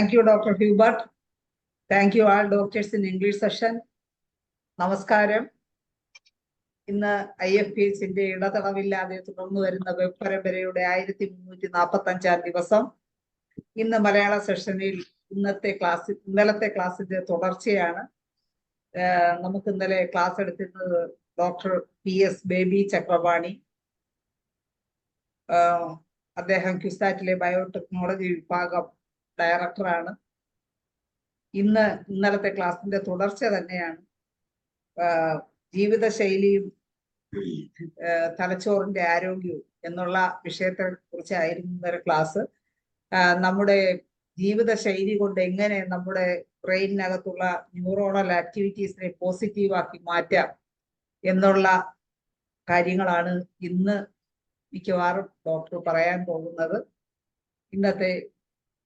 Thank you doctor Hubert thank you all doctors in English session നമസ്കാരം. ഇന്ന് I F P എസിന്റെ ഇടതടവില്ലാതെ തുടർന്നു വരുന്ന വെബ് പരമ്പരയുടെ ആയിരത്തി മുന്നൂറ്റി നാൽപ്പത്തി അഞ്ചാം ദിവസം. ഇന്ന് മലയാള സെഷനിൽ ഇന്നത്തെ ക്ലാസ് ഇന്നലത്തെ ക്ലാസ്സിന്റെ തുടർച്ചയാണ്. നമുക്ക് ഇന്നലെ ക്ലാസ് എടുത്തിരുന്നത് doctor P S Baby Chakrapani. അദ്ദേഹം ക്യുസാറ്റിലെ ബയോടെക്നോളജി വിഭാഗം ഡയറക്ടറാണ്. ഇന്ന് ഇന്നലത്തെ ക്ലാസിന്റെ തുടർച്ച തന്നെയാണ്. ജീവിതശൈലിയും തലച്ചോറിന്റെ ആരോഗ്യവും എന്നുള്ള വിഷയത്തെ കുറിച്ചായിരുന്നു ഇന്നലെ ക്ലാസ്. നമ്മുടെ ജീവിതശൈലി കൊണ്ട് എങ്ങനെ നമ്മുടെ ബ്രെയിനിനകത്തുള്ള ന്യൂറോണൽ ആക്ടിവിറ്റീസിനെ പോസിറ്റീവാക്കി മാറ്റാം എന്നുള്ള കാര്യങ്ങളാണ് ഇന്ന് മിക്കവാറും ഡോക്ടർ പറയാൻ പോകുന്നത്. ഇന്നത്തെ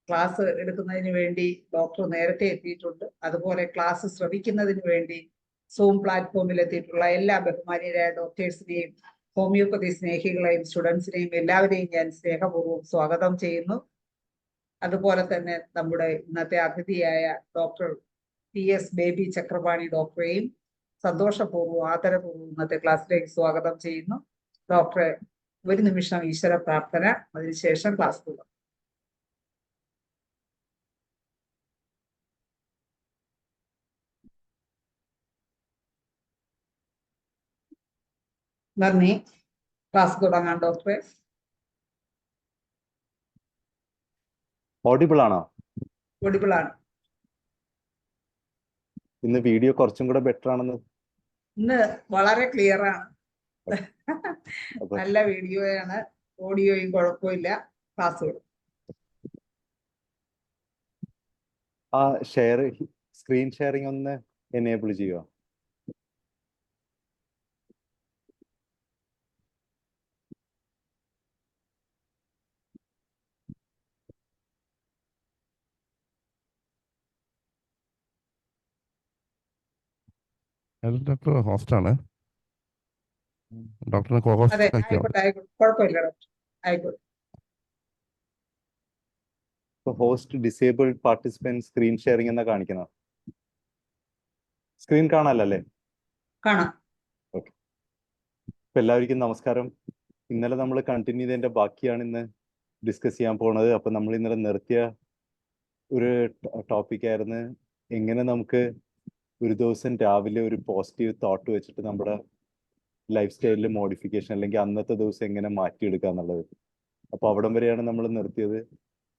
ക്ലാസ് എടുക്കുന്നതിന് വേണ്ടി ഡോക്ടർ നേരത്തെ എത്തിയിട്ടുണ്ട്. അതുപോലെ ക്ലാസ് ശ്രവിക്കുന്നതിന് വേണ്ടി സൂം പ്ലാറ്റ്ഫോമിൽ എത്തിയിട്ടുള്ള എല്ലാ ബഹുമാനീയരായ ഡോക്ടേഴ്സിനെയും ഹോമിയോപ്പതി സ്നേഹികളെയും സ്റ്റുഡൻസിനെയും എല്ലാവരെയും ഞാൻ സ്നേഹപൂർവം സ്വാഗതം ചെയ്യുന്നു. അതുപോലെ തന്നെ നമ്മുടെ ഇന്നത്തെ അതിഥിയായ doctor P S Baby Chakrapani ഡോക്ടറെയും സന്തോഷപൂർവം ആദരപൂർവം ഇന്നത്തെ ക്ലാസ്സിലേക്ക് സ്വാഗതം ചെയ്യുന്നു. ഡോക്ടറെ ഒരു നിമിഷം ഈശ്വര പ്രാർത്ഥന. അതിനുശേഷം ക്ലാസ് തുടങ്ങും. നന്ദി. ക്ലാസ് തുടങ്ങാം ഡോക്ടറെ. ഓഡിബിൾ ആണോ? ഓഡിബിൾ ആണ്. ഇന്ന് വീഡിയോ കുറച്ചും കൂടെ ബെറ്റർ ആണെന്ന്. ഇന്ന് വളരെ ക്ലിയർ ആണ്. നല്ല നല്ല വീഡിയോയാണ് ഓഡിയോയും കുഴപ്പമില്ല ക്ലാസ് ആ ഷെയർ സ്ക്രീൻ ഷെയറിംഗ് ഒന്ന് എനേബിൾ ചെയ്യുക ഡോക്ടർ ഹോസ്റ്റാണ് ഡോക്ടറിനെ co host host disabled participant screen sharing എന്നാ കാണിക്കുന്നത് സ്ക്രീൻ കാണാനല്ലേ? കാണാം. ഇപ്പൊ എല്ലാവർക്കും നമസ്കാരം. ഇന്നലെ നമ്മൾ കണ്ടിന്യൂ ചെയ്തതിന്റെ ബാക്കിയാണ് ഇന്ന് ഡിസ്കസ് ചെയ്യാൻ പോണത്. അപ്പൊ നമ്മൾ ഇന്നലെ നിർത്തിയ ഒരു ടോപ്പിക് ആയിരുന്നു. എങ്ങനെ നമുക്ക് ഒരു ദിവസം രാവിലെ ഒരു പോസിറ്റീവ് തോട്ട് വെച്ചിട്ട് നമ്മുടെ ലൈഫ് സ്റ്റൈലിൽ മോഡിഫിക്കേഷൻ അല്ലെങ്കിൽ അന്നത്തെ ദിവസം എങ്ങനെ മാറ്റിയെടുക്കുക എന്നുള്ളത്. അപ്പൊ അവിടം വരെയാണ് നമ്മൾ നിർത്തിയത്.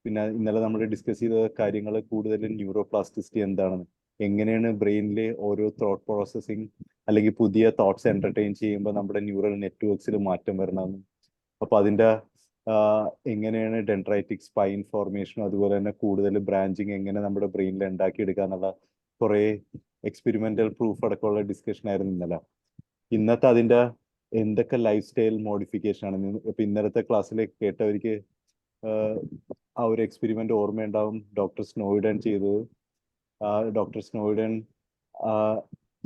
പിന്നെ ഇന്നലെ നമ്മൾ ഡിസ്കസ് ചെയ്ത കാര്യങ്ങൾ കൂടുതലും ന്യൂറോപ്ലാസ്റ്റിസിറ്റി എന്താണെന്ന് എങ്ങനെയാണ് ബ്രെയിനിലെ ഓരോ തോട്ട് പ്രോസസ്സിങ് അല്ലെങ്കിൽ പുതിയ തോട്ട്സ് എന്റർടൈൻ ചെയ്യുമ്പോൾ നമ്മുടെ ന്യൂറൽ നെറ്റ്വർക്സിൽ മാറ്റം വരണമെന്നും. അപ്പൊ അതിന്റെ എങ്ങനെയാണ് ഡെൻഡ്രൈറ്റിക് സ്പൈൻ ഫോർമേഷനും അതുപോലെ തന്നെ കൂടുതൽ ബ്രാഞ്ചിങ് എങ്ങനെ നമ്മുടെ ബ്രെയിനിൽ ഉണ്ടാക്കിയെടുക്കുക എന്നുള്ള കുറെ എക്സ്പെരിമെന്റൽ പ്രൂഫ് അടക്കമുള്ള ഡിസ്കഷൻ ആയിരുന്നു ഇന്നലെ. ഇന്നത്തെ അതിന്റെ എന്തൊക്കെ ലൈഫ് സ്റ്റൈൽ മോഡിഫിക്കേഷൻ ആണ് ഇപ്പൊ ഇന്നലത്തെ ക്ലാസ്സിൽ കേട്ടവർക്ക് ആ ഒരു എക്സ്പെരിമെന്റ് ഓർമ്മയുണ്ടാവും. ഡോക്ടർ സ്നോയിഡൻ ചെയ്തത് ഡോക്ടർ സ്നോയിഡൻ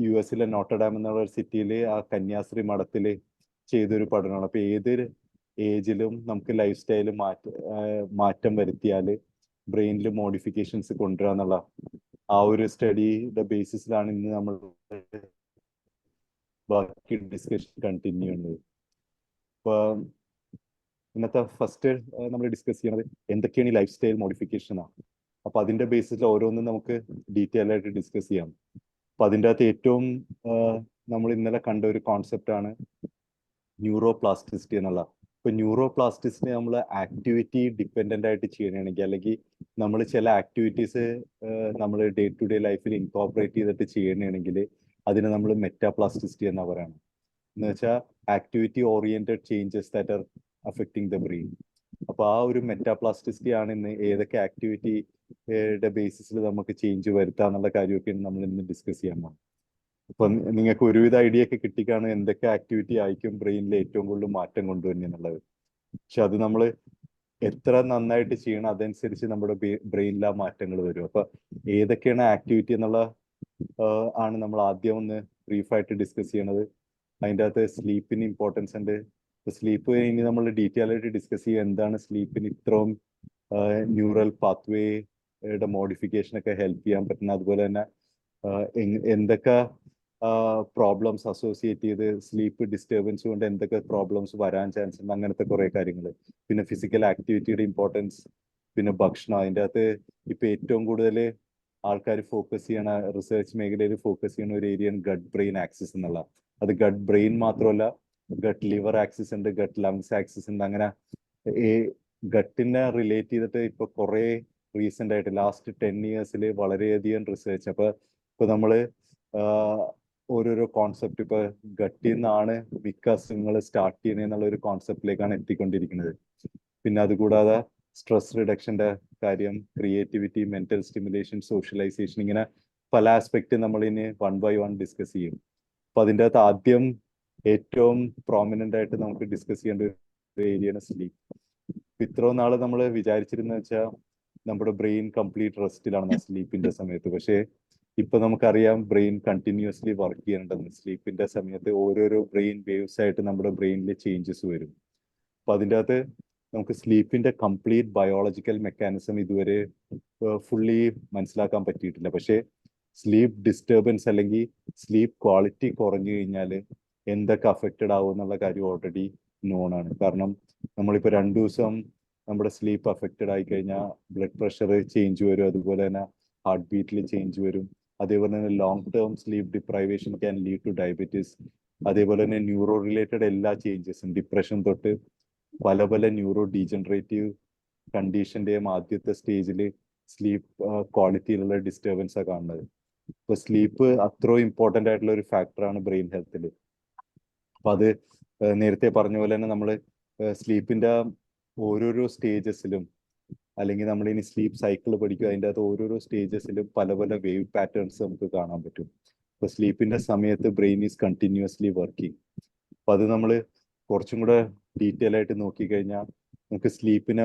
യു എസിലെ നോട്ടഡാം എന്നുള്ള ഒരു സിറ്റിയിൽ ആ കന്യാസ്ത്രീ മഠത്തിൽ ചെയ്തൊരു പഠനമാണ്. അപ്പൊ ഏത് ഏജിലും നമുക്ക് ലൈഫ് സ്റ്റൈൽ മാറ്റ മാറ്റം വരുത്തിയാൽ ബ്രെയിനിൽ മോഡിഫിക്കേഷൻസ് കൊണ്ടുവരാന്നുള്ള ആ ഒരു സ്റ്റഡിയുടെ ബേസിസിലാണ് ഇന്ന് നമ്മൾ ബാക്കി ഡിസ്കഷൻ കണ്ടിന്യൂ ചെയ്യുന്നത്. അപ്പൊ ഇന്നത്തെ ഫസ്റ്റ് നമ്മൾ ഡിസ്കസ് ചെയ്യണത് എന്തൊക്കെയാണ് ഈ ലൈഫ് സ്റ്റൈൽ മോഡിഫിക്കേഷൻ ആണ്. അപ്പൊ അതിന്റെ ബേസിസിൽ ഓരോന്നും നമുക്ക് ഡീറ്റെയിൽ ആയിട്ട് ഡിസ്കസ് ചെയ്യാം. അപ്പൊ അതിന്റെ അകത്ത് ഏറ്റവും നമ്മൾ ഇന്നലെ കണ്ട ഒരു കോൺസെപ്റ്റ് ആണ് ന്യൂറോ പ്ലാസ്റ്റിസിറ്റി എന്നുള്ള. ഇപ്പൊ ന്യൂറോ പ്ലാസ്റ്റിസിറ്റി നമ്മൾ ആക്ടിവിറ്റി ഡിപ്പെൻഡന്റ് ആയിട്ട് ചെയ്യണമെങ്കിൽ അല്ലെങ്കിൽ നമ്മൾ ചില ആക്ടിവിറ്റീസ് നമ്മൾ ഡേ ടു ഡേ ലൈഫിൽ ഇൻകോപ്പറേറ്റ് ചെയ്തിട്ട് ചെയ്യണമെങ്കിൽ അതിനെ നമ്മൾ മെറ്റാപ്ലാസ്റ്റിസിറ്റി എന്നാ പറയണം എന്ന് വെച്ചാൽ activity oriented changes that are affecting the brain. അപ്പൊ ആ ഒരു മെറ്റാപ്ലാസ്റ്റിസിറ്റി ആണ് ഇന്ന് ഏതൊക്കെ ആക്ടിവിറ്റിയുടെ ബേസിസിൽ നമുക്ക് ചേഞ്ച് വരുത്താന്നുള്ള കാര്യമൊക്കെയാണ് നമ്മൾ ഇന്ന് ഡിസ്കസ് ചെയ്യാൻ പോകുന്നത് അപ്പൊ നിങ്ങൾക്ക് ഒരുവിധ ഐഡിയ ഒക്കെ കിട്ടിക്കാണ് എന്തൊക്കെ ആക്ടിവിറ്റി ആയിരിക്കും ബ്രെയിനിൽ ഏറ്റവും കൂടുതൽ മാറ്റം കൊണ്ടുവരുന്നത് എന്നുള്ളത്. പക്ഷെ അത് നമ്മൾ എത്ര നന്നായിട്ട് ചെയ്യണം അതനുസരിച്ച് നമ്മുടെ ബ്രെയിനിൽ ആ മാറ്റങ്ങൾ വരും. അപ്പൊ ഏതൊക്കെയാണ് ആക്ടിവിറ്റി എന്നുള്ള ആണ് നമ്മൾ ആദ്യം ഒന്ന് ബ്രീഫായിട്ട് ഡിസ്കസ് ചെയ്യണത്. അതിന്റെ അകത്ത് സ്ലീപ്പിന് ഇമ്പോർട്ടൻസ് ഉണ്ട്. സ്ലീപ്പ് ഇനി നമ്മൾ ഡീറ്റെയിൽ ആയിട്ട് ഡിസ്കസ് ചെയ്യുക. എന്താണ് സ്ലീപ്പിന് ഇത്രയും ന്യൂറൽ പാത്വേയുടെ മോഡിഫിക്കേഷൻ ഒക്കെ ഹെൽപ്പ് ചെയ്യാൻ പറ്റുന്ന അതുപോലെ തന്നെ എന്തൊക്കെ പ്രോബ്ലംസ് അസോസിയേറ്റ് ചെയ്ത് സ്ലീപ്പ് ഡിസ്റ്റർബൻസ് കൊണ്ട് എന്തൊക്കെ പ്രോബ്ലംസ് വരാൻ ചാൻസ് ഉണ്ട് അങ്ങനത്തെ കുറെ കാര്യങ്ങൾ. പിന്നെ ഫിസിക്കൽ ആക്ടിവിറ്റിയുടെ ഇമ്പോർട്ടൻസ് പിന്നെ ഭക്ഷണം. അതിന്റെ അകത്ത് ഇപ്പൊ ഏറ്റവും കൂടുതൽ ആൾക്കാർ ഫോക്കസ് ചെയ്യണ റിസർച്ച് മേഖലയിൽ ഫോക്കസ് ചെയ്യുന്ന ഒരു ഏരിയയാണ് ഗഡ് ബ്രെയിൻ ആക്സിസ് എന്നുള്ള. അത് ഗഡ് ബ്രെയിൻ മാത്രമല്ല ഗട്ട് ലിവർ ആക്സിസ് ഉണ്ട് ഗട്ട് ലങ്സ് ആക്സിസ് ഉണ്ട്. അങ്ങനെ ഈ ഗട്ടിനെ റിലേറ്റ് ചെയ്തിട്ട് ഇപ്പൊ കുറെ റീസെന്റ് ആയിട്ട് ലാസ്റ്റ് ടെൻ ഇയേഴ്സിൽ വളരെയധികം റിസർച്ച് അപ്പൊ ഇപ്പൊ നമ്മൾ ഓരോരോ കോൺസെപ്റ്റ് ഇപ്പൊ ഗട്ടിൽ നിന്നാണ് മിക്ക അസുഖങ്ങൾ സ്റ്റാർട്ട് ചെയ്യുന്നത് എന്നുള്ള ഒരു കോൺസെപ്റ്റിലേക്കാണ് എത്തിക്കൊണ്ടിരിക്കുന്നത്. പിന്നെ അതുകൂടാതെ സ്ട്രെസ് റിഡക്ഷന്റെ കാര്യം ക്രിയേറ്റിവിറ്റി മെന്റൽ സ്റ്റിമുലേഷൻ സോഷ്യലൈസേഷൻ ഇങ്ങനെ പല ആസ്പെക്ട് നമ്മൾ ഇനി വൺ ബൈ വൺ ഡിസ്കസ് ചെയ്യും. അപ്പൊ അതിന്റെ അകത്ത് ആദ്യം ഏറ്റവും പ്രോമിനന്റ് ആയിട്ട് നമുക്ക് ഡിസ്കസ് ചെയ്യേണ്ട ഒരു ഏരിയയാണ് സ്ലീപ്പ് ഇത്രയും നാൾ നമ്മൾ വിചാരിച്ചിരുന്ന വെച്ചാൽ നമ്മുടെ ബ്രെയിൻ കംപ്ലീറ്റ് റെസ്റ്റിലാണ് സ്ലീപ്പിന്റെ സമയത്ത്. പക്ഷേ ഇപ്പൊ നമുക്കറിയാം ബ്രെയിൻ കണ്ടിന്യൂസ്ലി വർക്ക് ചെയ്യേണ്ടതെന്ന് സ്ലീപ്പിന്റെ സമയത്ത് ഓരോരോ ബ്രെയിൻ വേവ്സ് ആയിട്ട് നമ്മുടെ ബ്രെയിനിൽ ചേഞ്ചസ് വരും. അപ്പൊ അതിന്റെ അകത്ത് നമുക്ക് സ്ലീപ്പിന്റെ കംപ്ലീറ്റ് ബയോളജിക്കൽ മെക്കാനിസം ഇതുവരെ ഫുള്ളി മനസ്സിലാക്കാൻ പറ്റിയിട്ടില്ല. പക്ഷേ സ്ലീപ്പ് ഡിസ്റ്റർബൻസ് അല്ലെങ്കിൽ സ്ലീപ്പ് ക്വാളിറ്റി കുറഞ്ഞു കഴിഞ്ഞാൽ എന്തൊക്കെ അഫക്റ്റഡ് ആവും എന്നുള്ള കാര്യം ഓൾറെഡി നോൺ ആണ്. കാരണം നമ്മളിപ്പോൾ രണ്ടു ദിവസം നമ്മുടെ സ്ലീപ്പ് അഫക്റ്റഡ് ആയി കഴിഞ്ഞാൽ ബ്ലഡ് പ്രഷർ ചേഞ്ച് വരും. അതുപോലെ തന്നെ ഹാർട്ട് ബീറ്റിൽ ചേഞ്ച് വരും. അതേപോലെ തന്നെ long term sleep deprivation can lead to diabetes അതേപോലെ തന്നെ ന്യൂറോ റിലേറ്റഡ് എല്ലാ ചേഞ്ചസും ഡിപ്രഷൻ തൊട്ട് പല പല ന്യൂറോ ഡീജനറേറ്റീവ് കണ്ടീഷന്റെയും ആദ്യത്തെ സ്റ്റേജിൽ സ്ലീപ്പ് ക്വാളിറ്റിയിലുള്ള ഡിസ്റ്റർബൻസ് ആണ് കാണുന്നത്. ഇപ്പൊ സ്ലീപ്പ് അത്രയും ഇമ്പോർട്ടന്റ് ആയിട്ടുള്ള ഒരു ഫാക്ടറാണ് ബ്രെയിൻ ഹെൽത്തിൽ അപ്പൊ അത് നേരത്തെ പറഞ്ഞ പോലെ തന്നെ നമ്മൾ സ്ലീപ്പിന്റെ ഓരോരോ സ്റ്റേജസിലും അല്ലെങ്കിൽ നമ്മൾ ഇനി സ്ലീപ്പ് സൈക്കിൾ പഠിക്കും അതിന്റെ അകത്ത് ഓരോരോ സ്റ്റേജസിലും പല പല വേവ് പാറ്റേൺസ് നമുക്ക് കാണാൻ പറ്റും. ഇപ്പൊ സ്ലീപ്പിന്റെ സമയത്ത് ബ്രെയിൻ ഈസ് കണ്ടിന്യൂസ്ലി വർക്കിംഗ് അപ്പൊ അത് നമ്മൾ കുറച്ചും കൂടെ ഡീറ്റെയിൽ ആയിട്ട് നോക്കിക്കഴിഞ്ഞാൽ നമുക്ക് സ്ലീപ്പിനെ